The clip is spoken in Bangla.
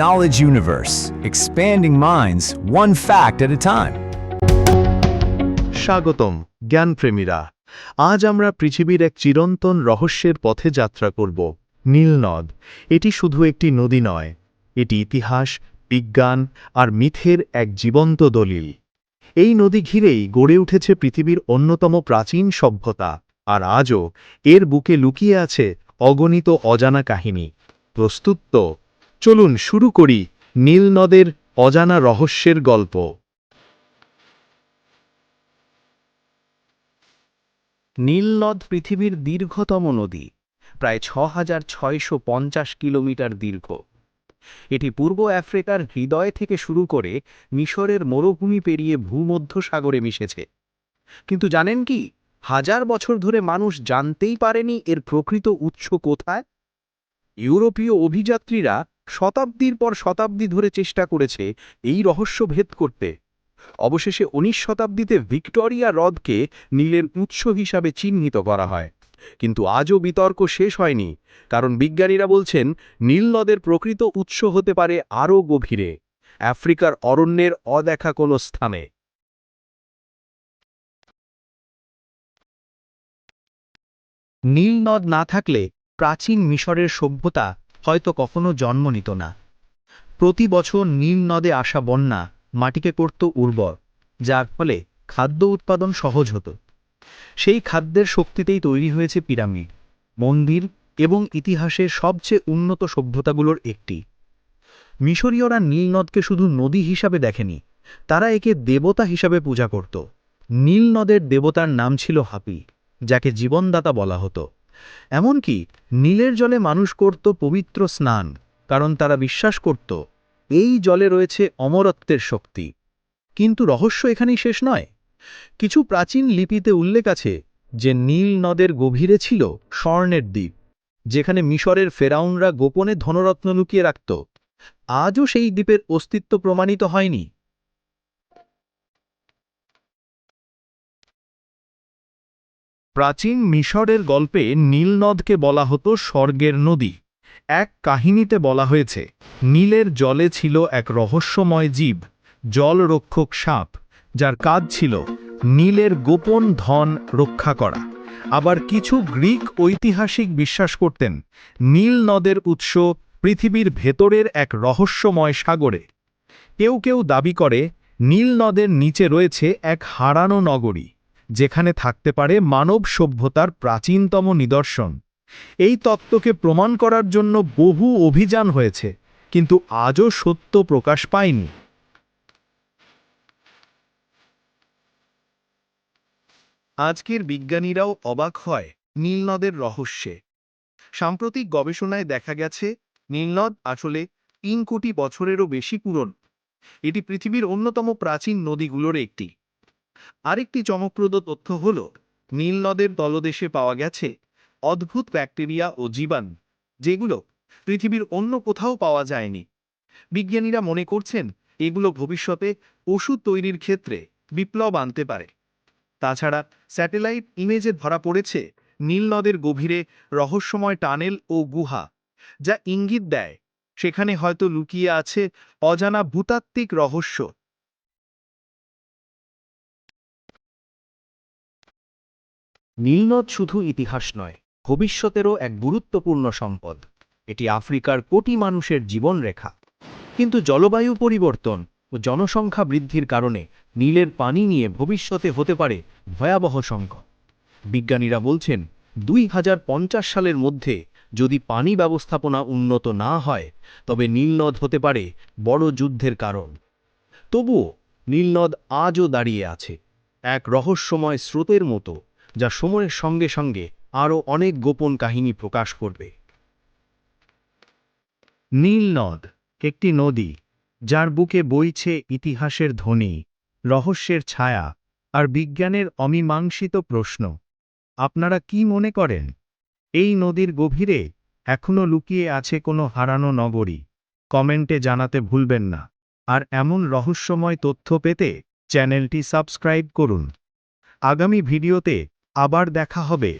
Knowledge Universe, expanding minds, one fact at a time. স্বাগতম জ্ঞানপ্রেমীরা। আজ আমরা পৃথিবীর এক চিরন্তন রহস্যের পথে যাত্রা করব নীলনদ। এটি শুধু একটি নদী নয় এটি ইতিহাস বিজ্ঞান আর মিথের এক জীবন্ত দলিল। এই নদী ঘিরেই গড়ে উঠেছে পৃথিবীর অন্যতম প্রাচীন সভ্যতা আর আজও এর বুকে লুকিয়ে আছে অগণিত অজানা কাহিনী। প্রস্তুত চলুন শুরু করি নীলনদের অজানা রহস্যের গল্প। নীলনদ পৃথিবীর দীর্ঘতম নদী, প্রায় ছ হাজার ছয়শো পঞ্চাশ কিলোমিটার দীর্ঘ। এটি পূর্ব আফ্রিকার হৃদয় থেকে শুরু করে মিশরের মরুভূমি পেরিয়ে ভূমধ্য সাগরে মিশেছে। কিন্তু জানেন কি, হাজার বছর ধরে মানুষ জানতেই পারেনি এর প্রকৃত উৎস কোথায়? ইউরোপীয় অভিযাত্রীরা শতাব্দীর পর শতাব্দী ধরে চেষ্টা করেছে এই রহস্য ভেদ করতে। অবশেষে উনিশ শতাব্দীতে ভিক্টোরিয়া হ্রদকে নীলের উৎস হিসাবে চিহ্নিত করা হয়। কিন্তু আজও বিতর্ক শেষ হয়নি, কারণ বিজ্ঞানীরা বলছেন নীল নদের প্রকৃত উৎস হতে পারে আরও গভীরে, আফ্রিকার অরণ্যের অদেখা কোনো স্থানে। নীল নদ না থাকলে প্রাচীন মিশরের সভ্যতা হয়তো কখনো জন্ম নিত না। প্রতি বছর নীল নদে আসা বন্যা মাটিকে করত উর্বর, যার ফলে খাদ্য উৎপাদন সহজ হতো। সেই খাদ্যের শক্তিতেই তৈরি হয়েছে পিরামিড, মন্দির এবং ইতিহাসের সবচেয়ে উন্নত সভ্যতাগুলোর একটি। মিশরীয়রা নীল নদকে শুধু নদী হিসাবে দেখেনি, তারা একে দেবতা হিসাবে পূজা করত। নীল নদের দেবতার নাম ছিল হাপি, যাকে জীবনদাতা বলা হতো। এমনকি নীলের জলে মানুষ করত পবিত্র স্নান, কারণ তারা বিশ্বাস করত, এই জলে রয়েছে অমরত্বের শক্তি। কিন্তু রহস্য এখানেই শেষ নয়। কিছু প্রাচীন লিপিতে উল্লেখ আছে যে নীল নদের গভীরে ছিল স্বর্ণের দ্বীপ, যেখানে মিশরের ফেরাউনরা গোপনে ধনরত্ন লুকিয়ে রাখত। আজও সেই দ্বীপের অস্তিত্ব প্রমাণিত হয়নি। প্রাচীন মিশরের গল্পে নীলনদকে বলা হতো স্বর্গের নদী। এক কাহিনীতে বলা হয়েছে, নীলের জলে ছিল এক রহস্যময় জীব, জলরক্ষক সাপ, যার কাজ ছিল নীলের গোপন ধন রক্ষা করা। আবার কিছু গ্রিক ঐতিহাসিক বিশ্বাস করতেন নীল নদের উৎস পৃথিবীর ভেতরের এক রহস্যময় সাগরে। কেউ কেউ দাবি করে নীল নদের নিচে রয়েছে এক হারানো নগরী। যেখানে থাকতে পারে মানব সভ্যতার প্রাচীনতম নিদর্শন। এই তত্ত্বকে প্রমাণ করার জন্য বহু অভিযান হয়েছে, কিন্তু আজও সত্য প্রকাশ পায়নি। আজকের বিজ্ঞানীরাও অবাক হয় নীলনদের রহস্যে। সাম্প্রতিক গবেষণায় দেখা গেছে, নীলনদ আসলে তিন কোটি বছরেরও বেশি পুরন। এটি পৃথিবীর অন্যতম প্রাচীন নদীগুলোর একটি। আরেকটি চমকপ্রদ তথ্য হল নীলনদের তলদেশে পাওয়া গেছে অদ্ভুত ব্যাকটেরিয়া ও জীবাণু, যেগুলো পৃথিবীর অন্য কোথাও পাওয়া যায়নি। বিজ্ঞানীরা মনে করছেন এগুলো ভবিষ্যতে ওষুধ তৈরির ক্ষেত্রে বিপ্লব আনতে পারে। তাছাড়া স্যাটেলাইট ইমেজে ধরা পড়েছে নীলনদের গভীরে রহস্যময় টানেল ও গুহা, যা ইঙ্গিত দেয় সেখানে হয়তো লুকিয়ে আছে অজানা ভূতাত্ত্বিক রহস্য। নীলনদ শুধু ইতিহাস নয়, ভবিষ্যতেরও এক গুরুত্বপূর্ণ সম্পদ। এটি আফ্রিকার কোটি মানুষের জীবনরেখা কিন্তু জলবায়ু পরিবর্তন ও জনসংখ্যা বৃদ্ধির কারণে নীলের পানি নিয়ে ভবিষ্যতে হতে পারে ভয়াবহ সংকট। বিজ্ঞানীরা বলছেন, দুই হাজার পঞ্চাশ সালের মধ্যে যদি পানি ব্যবস্থাপনা উন্নত না হয়, তবে নীলনদ হতে পারে বড় যুদ্ধের কারণ। তবুও নীলনদ আজও দাঁড়িয়ে আছে, এক রহস্যময় স্রোতের মতো। যা সময়ের সঙ্গে সঙ্গে আরও অনেক গোপন কাহিনী প্রকাশ করবে। নীল নদ, একটি নদী, যার বুকে বইছে ইতিহাসের ধ্বনি, রহস্যের ছায়া আর বিজ্ঞানের অমীমাংসিত প্রশ্ন। আপনারা কি মনে করেন? এই নদীর গভীরে এখনও লুকিয়ে আছে কোনো হারানো নগরী? কমেন্টে জানাতে ভুলবেন না। আর এমন রহস্যময় তথ্য পেতে চ্যানেলটি সাবস্ক্রাইব করুন। আগামী ভিডিওতে আবার দেখা হবে।